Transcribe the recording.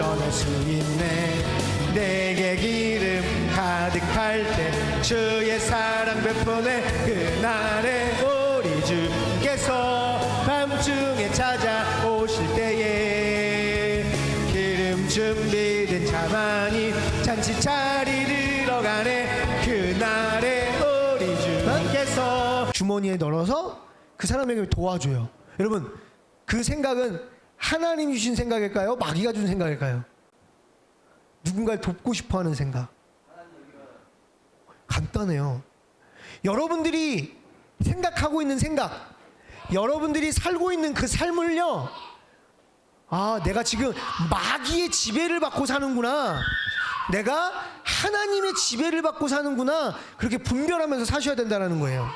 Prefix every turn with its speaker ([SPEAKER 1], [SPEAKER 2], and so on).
[SPEAKER 1] 전할 수 있네. 내게 기름 가득할 때 주의 사랑 베푸네. 그날에 우리 주께서 밤중에 찾아오실 때에 기름 준비된 자만이 잔치 자리를 가네. 그날에 우리 주께서 주머니에 넣어서 그 사람에게 도와줘요. 여러분 그 생각은 하나님 주신 생각일까요? 마귀가 준 생각일까요? 누군가를 돕고 싶어 하는 생각. 간단해요. 여러분들이 생각하고 있는 생각, 여러분들이 살고 있는 그 삶을요, 아, 내가 지금 마귀의 지배를 받고 사는구나. 내가 하나님의 지배를 받고 사는구나. 그렇게 분별하면서 사셔야 된다는 거예요.